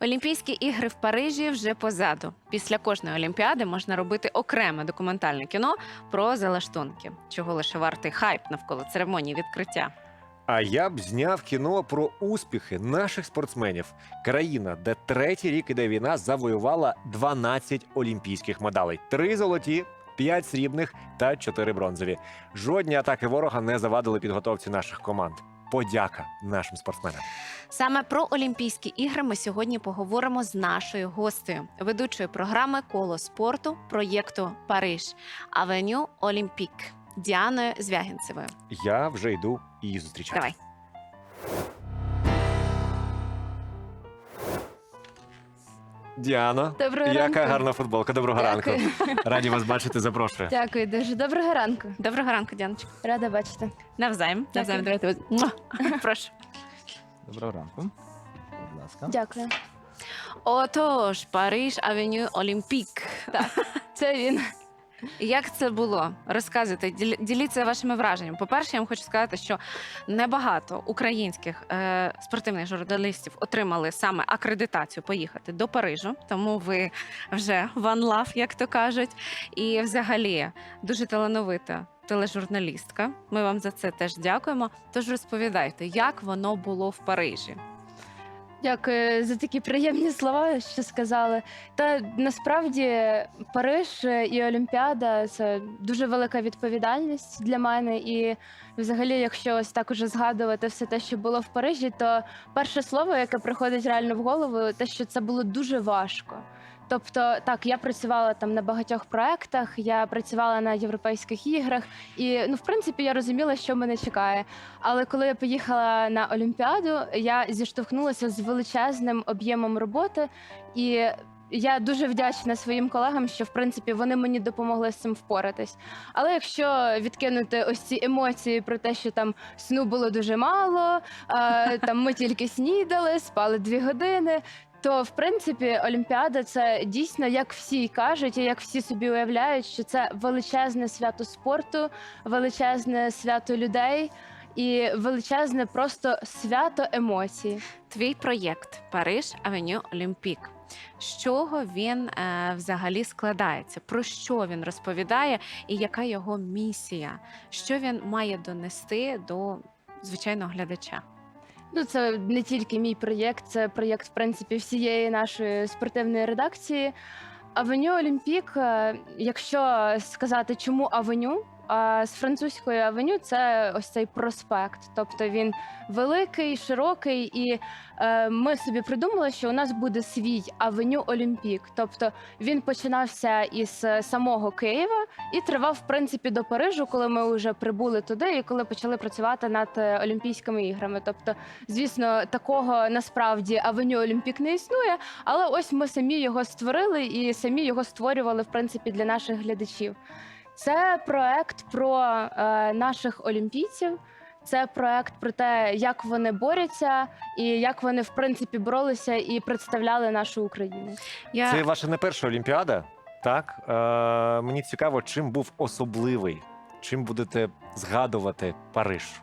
Олімпійські ігри в Парижі вже позаду. Після кожної олімпіади можна робити окреме документальне кіно про залаштунки, чого лише вартий хайп навколо церемонії відкриття. А я б зняв кіно про успіхи наших спортсменів. Країна, де третій рік іде війна, завоювала 12 олімпійських медалей: три золоті, п'ять срібних та чотири бронзові. Жодні атаки ворога не завадили підготовці наших команд. Подяка нашим спортсменам. Саме про Олімпійські ігри ми сьогодні поговоримо з нашою гостею, ведучою програми Коло спорту проєкту Париж Авеню Олімпік Діаною Звягінцевою. Я вже йду її зустрічати. Давай. Діана, Доброго яка ранку. гарна футболка. Доброго ранку. Раді вас бачити. Запрошую. Дякую дуже. Доброго ранку. Доброго ранку, Діаночка. Рада бачити. Навзаєм. Навзаєм. Давайте. ось. Муа. Прошу. Доброго ранку. Будь ласка. Дякую. Отож, Париж Авеню Олімпік. Це він. Як це було? Розказуйте, діл- діліться вашими враженнями. По-перше, я вам хочу сказати, що небагато українських е, спортивних журналістів отримали саме акредитацію поїхати до Парижу, тому ви вже one love, як то кажуть. І взагалі дуже талановита тележурналістка. Ми вам за це теж дякуємо. Тож розповідайте, як воно було в Парижі. Дякую за такі приємні слова, що сказали. Та насправді Париж і Олімпіада це дуже велика відповідальність для мене. І взагалі, якщо ось так уже згадувати все те, що було в Парижі, то перше слово, яке приходить реально в голову, те, що це було дуже важко. Тобто, так, я працювала там на багатьох проектах, я працювала на європейських іграх, і ну, в принципі, я розуміла, що мене чекає. Але коли я поїхала на Олімпіаду, я зіштовхнулася з величезним об'ємом роботи, і я дуже вдячна своїм колегам, що в принципі вони мені допомогли з цим впоратись. Але якщо відкинути ось ці емоції про те, що там сну було дуже мало, е, там ми тільки снідали, спали дві години. То в принципі Олімпіада це дійсно, як всі кажуть, і як всі собі уявляють, що це величезне свято спорту, величезне свято людей і величезне просто свято емоцій. Твій проєкт Париж Авеню Олімпік. З чого він е, взагалі складається? Про що він розповідає, і яка його місія? Що він має донести до звичайного глядача? Ну, це не тільки мій проєкт, це проєкт, в принципі, всієї нашої спортивної редакції. Авеню Олімпік, е, якщо сказати, чому авеню, а з французької авеню це ось цей проспект. Тобто він великий, широкий, і е, ми собі придумали, що у нас буде свій авеню Олімпік. Тобто він починався із е, самого Києва і тривав, в принципі, до Парижу, коли ми вже прибули туди і коли почали працювати над е, Олімпійськими іграми. Тобто, звісно, такого насправді авеню Олімпік не існує, але ось ми самі його створили і самі його створювали в принципі для наших глядачів. Це проект про е, наших олімпійців. Це проект про те, як вони борються, і як вони в принципі боролися і представляли нашу Україну. Я Це ваша не перша олімпіада. Так е, мені цікаво, чим був особливий, чим будете згадувати Париж.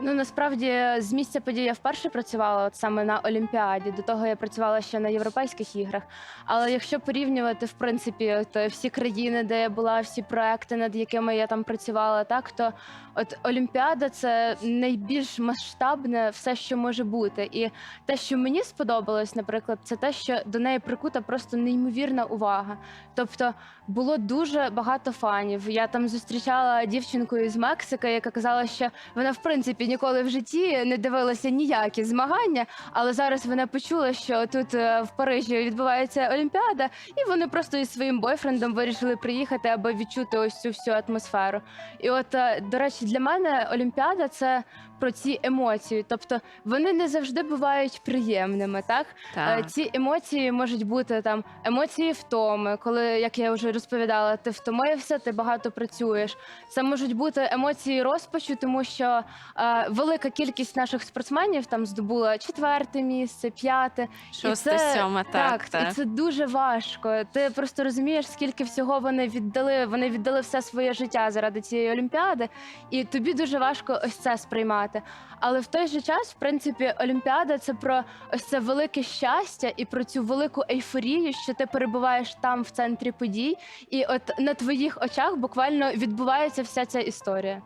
Ну насправді з місця подій я вперше працювала от саме на Олімпіаді. До того я працювала ще на європейських іграх. Але якщо порівнювати в принципі от, е, всі країни, де я була, всі проекти, над якими я там працювала, так то от Олімпіада це найбільш масштабне все, що може бути. І те, що мені сподобалось, наприклад, це те, що до неї прикута просто неймовірна увага. Тобто було дуже багато фанів. Я там зустрічала дівчинку із Мексики, яка казала, що вона в принципі ніколи в житті не дивилася ніякі змагання, але зараз вона почула, що тут е, в Парижі відбувається Олімпіада, і вони просто із своїм бойфрендом вирішили приїхати, аби відчути ось цю всю атмосферу. І от, е, до речі, для мене Олімпіада це про ці емоції, тобто вони не завжди бувають приємними, так? Е, так. Ці емоції можуть бути там емоції втоми, коли, як я вже розповідала, ти втомився, ти багато працюєш. Це можуть бути емоції розпачу, тому що е, велика кількість наших спортсменів там здобула четверте місце, п'яте. Шосте, і це, сьоме, так, так. і це дуже важко. Ти просто розумієш, скільки всього вони віддали. Вони віддали все своє життя заради цієї олімпіади, і тобі дуже важко ось це сприймати. Перемагати. Але в той же час, в принципі, Олімпіада це про ось це велике щастя і про цю велику ейфорію, що ти перебуваєш там в центрі подій, і от на твоїх очах буквально відбувається вся ця історія.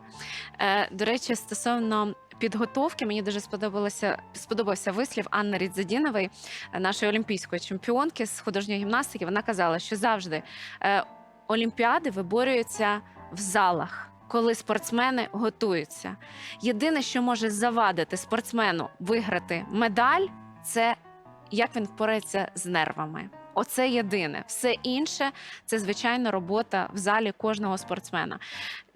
Е, До речі, стосовно підготовки, мені дуже сподобалося сподобався вислів Анни Рідзадінової, нашої олімпійської чемпіонки з художньої гімнастики. Вона казала, що завжди е, олімпіади виборюються в залах. Коли спортсмени готуються, єдине, що може завадити спортсмену виграти медаль, це як він впорається з нервами. Оце єдине. Все інше це звичайно робота в залі кожного спортсмена.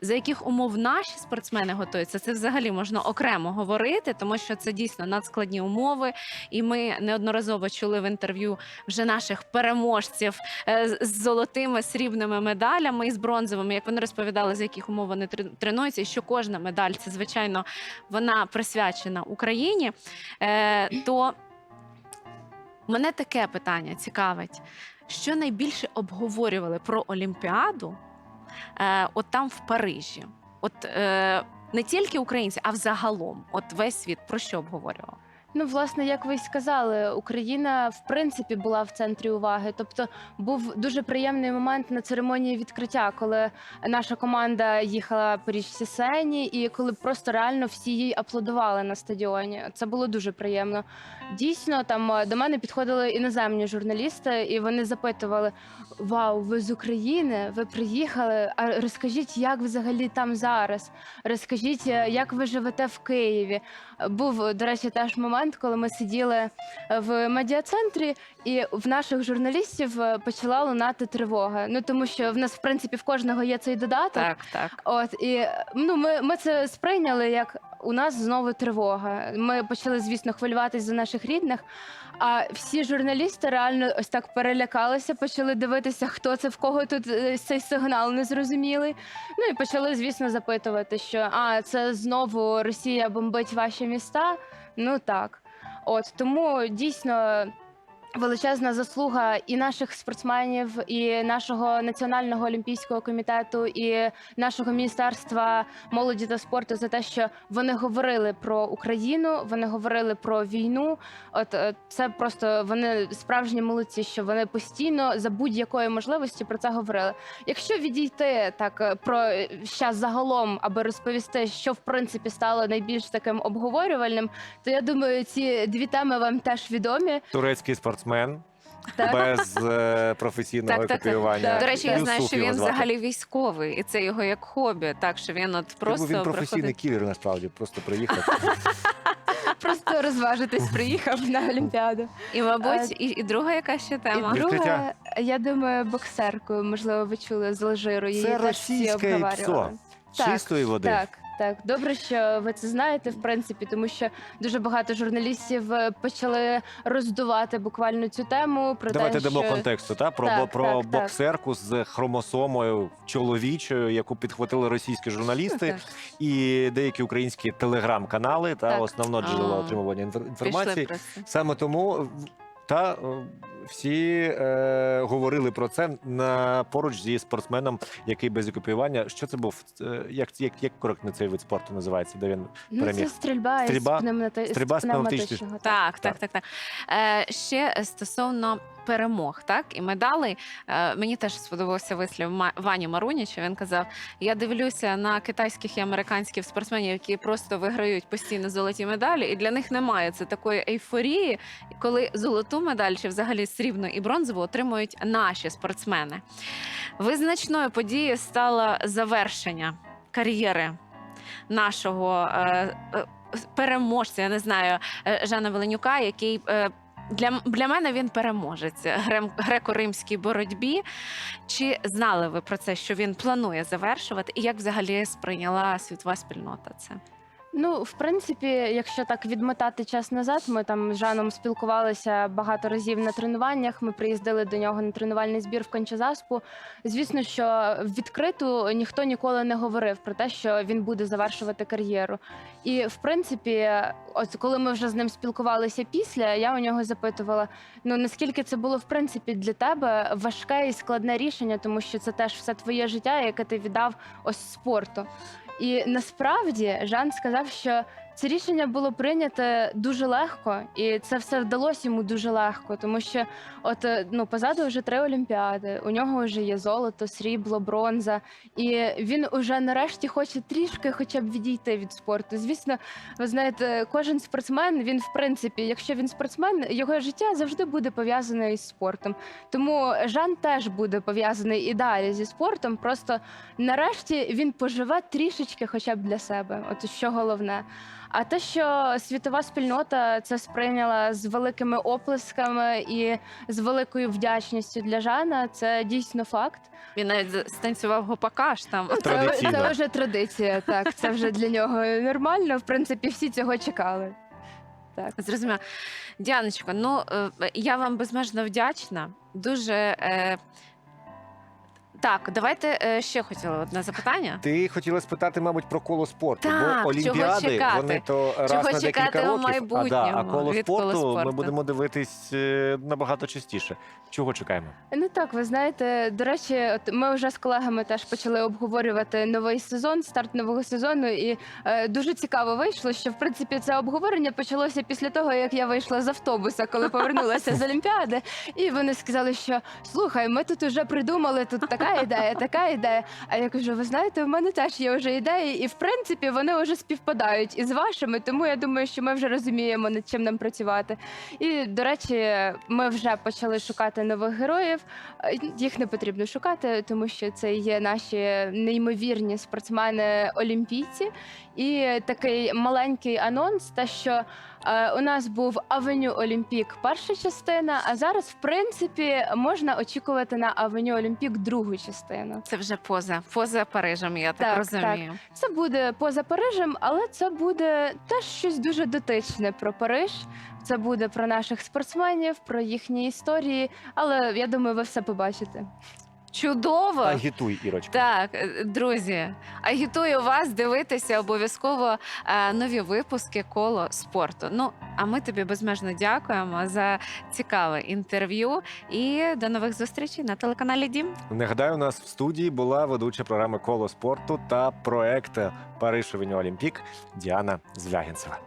За яких умов наші спортсмени готуються, це взагалі можна окремо говорити, тому що це дійсно надскладні умови. І ми неодноразово чули в інтерв'ю вже наших переможців е, з- золотими срібними медалями і з бронзовими, як вони розповідали, за яких умов вони трен- тренуються, і що кожна медаль це звичайно вона присвячена Україні. Е, то мене таке питання цікавить. Що найбільше обговорювали про Олімпіаду е, от там в Парижі? От е, не тільки українці, а взагалом, от весь світ про що обговорював? Ну, власне, як ви й сказали, Україна в принципі була в центрі уваги. Тобто був дуже приємний момент на церемонії відкриття, коли наша команда їхала по річці Сені, і коли просто реально всі їй аплодували на стадіоні. Це було дуже приємно. Дійсно, там е, до мене підходили іноземні журналісти, і вони запитували: Вау, ви з України? Ви приїхали? А розкажіть, як взагалі там зараз? Розкажіть, е, як ви живете в Києві? Був, до речі, теж момент, коли ми сиділи в медіа-центрі, і в наших журналістів е, почала лунати тривога. Ну тому що в нас, в принципі, в кожного є цей додаток. Так, так. От і е, ну, ми, ми це сприйняли як у нас знову тривога. Ми почали, звісно, хвилюватись за наших рідних. А всі журналісти реально ось так перелякалися, почали дивитися, хто це в кого тут е, цей сигнал незрозумілий. Ну і почали, звісно, запитувати, що а це знову Росія бомбить ваші міста. Ну так. От тому дійсно. Величезна заслуга і наших спортсменів, і нашого національного олімпійського комітету, і нашого міністерства молоді та спорту за те, що вони говорили про Україну, вони говорили про війну. От е, це просто вони справжні молодці, що вони постійно за будь-якої можливості про це говорили. Якщо відійти так е, про щас загалом, аби розповісти, що в принципі стало найбільш таким обговорювальним, то я думаю, ці дві теми вам теж відомі. Турецький спортсмен Так? без е, професійного Так, так, так. копіювання. До речі, я знаю, що його він звати. взагалі військовий, і це його як хобі. Так що він от просто він професійний приходить- кілер, насправді, просто приїхав. Просто розважитись приїхав на Олімпіаду. І, мабуть, і, і друга яка ще тема. І Відкриття. я думаю, боксеркою, можливо, ви чули з Алжиру. Її Це теж всі російське обговорювали. ІПСО. Так, Чистої води. Так, так. Добре, що ви це знаєте, в принципі, тому що дуже багато журналістів е, почали роздувати буквально цю тему. Про Давайте те, дамо що... контексту. Та про, Так, про так, так. боксерку з хромосомою чоловічою, яку підхватили російські журналісти і деякі українські телеграм-канали та Так. основне джерело А, отримування інфор- Пішли інформації. просто. Саме тому та е, всі е, говорили про це на поруч зі спортсменом, який без окупування. Що це був? Е, Як, як, як коректно цей вид спорту називається? Де він Ну, це стрільба, Стрільба- із пневмати... стрільба з пневматичного. Так, так, так, так. Е, ще стосовно перемог, так і медалей. Е, мені теж сподобався вислів Ма- Вані Маруніча. Він казав: я дивлюся на китайських і американських спортсменів, які просто виграють постійно золоті медалі, і для них немає це такої ейфорії, коли золоту медаль чи взагалі срібну і бронзову отримують наші спортсмени. Визначною подією стало завершення кар'єри нашого. Е, е, Переможця, я не знаю, е, Жана Веленюка, який для, для мене він переможець греко-римській боротьбі. Чи знали ви про це, що він планує завершувати, і як взагалі сприйняла світова спільнота це? Ну, в принципі, якщо так відмотати час назад, ми там з Жаном спілкувалися багато разів на тренуваннях. Ми приїздили до нього на тренувальний збір в Кончазаспу. Звісно, що відкрито ніхто ніколи не говорив про те, що він буде завершувати кар'єру. І в принципі, от коли ми вже з ним спілкувалися після, я у нього запитувала: ну наскільки це було в принципі для тебе важке і складне рішення, тому що це теж все твоє життя, яке ти віддав ось спорту. І насправді Жан сказав, що Це рішення було прийнято дуже легко, і це все вдалося йому дуже легко, тому що от е, ну позаду вже три олімпіади. У нього вже є золото, срібло, бронза, і він уже нарешті хоче трішки, хоча б відійти від спорту. Звісно, ви знаєте, кожен спортсмен, він в принципі, якщо він спортсмен, його життя завжди буде пов'язане із спортом. Тому Жан теж буде пов'язаний і далі зі спортом. Просто нарешті він поживе трішечки, хоча б для себе. От що головне. А те, що світова спільнота це сприйняла з великими оплесками і з великою вдячністю для Жана, це дійсно факт. Він навіть станцював гопака ж там. Це, Традиційно. це вже традиція. Так, це вже для нього нормально. В принципі, всі цього чекали. Так. Зрозуміло. Діаночко, ну е, я вам безмежно вдячна. Дуже. Е... Так, давайте е, ще хотіла одне запитання. Ти хотіла спитати, мабуть, про коло спорту, Так, бо чого Олімпіади чекати? вони то раз Чого на чекати декілька у років. А, да, а майбутньому коло від спорту, коло ми будемо дивитись е, набагато частіше. Чого чекаємо? Ну так, ви знаєте, до речі, от ми вже з колегами теж почали обговорювати новий сезон, старт нового сезону, і е, дуже цікаво вийшло, що в принципі це обговорення почалося після того, як я вийшла з автобуса, коли повернулася з Олімпіади. І вони сказали, що слухай, ми тут уже придумали тут така ідея, така ідея. А я кажу, ви знаєте, в мене теж є вже ідеї, і в принципі вони вже співпадають із вашими, тому я думаю, що ми вже розуміємо, над чим нам працювати. І до речі, ми вже почали шукати нових героїв. Їх не потрібно шукати, тому що це є наші неймовірні спортсмени-олімпійці. І такий маленький анонс, те, що е, у нас був Авеню Олімпік перша частина, а зараз, в принципі, можна очікувати на Авеню Олімпік другу частину. Це вже поза, поза Парижем, я так, Так, розумію. Це буде поза Парижем, але це буде теж щось дуже дотичне про Париж. Це буде про наших спортсменів, про їхні історії. Але я думаю, ви все побачите. Чудово! Агітуй, Ірочка. Так, е, друзі, агітую вас дивитися обов'язково е, нові випуски коло спорту. Ну а ми тобі безмежно дякуємо за цікаве інтерв'ю і до нових зустрічей на телеканалі Дім. Нагадаю, у нас в студії була ведуча програми Коло спорту та проект Париж Олімпік Діана Звягінцева.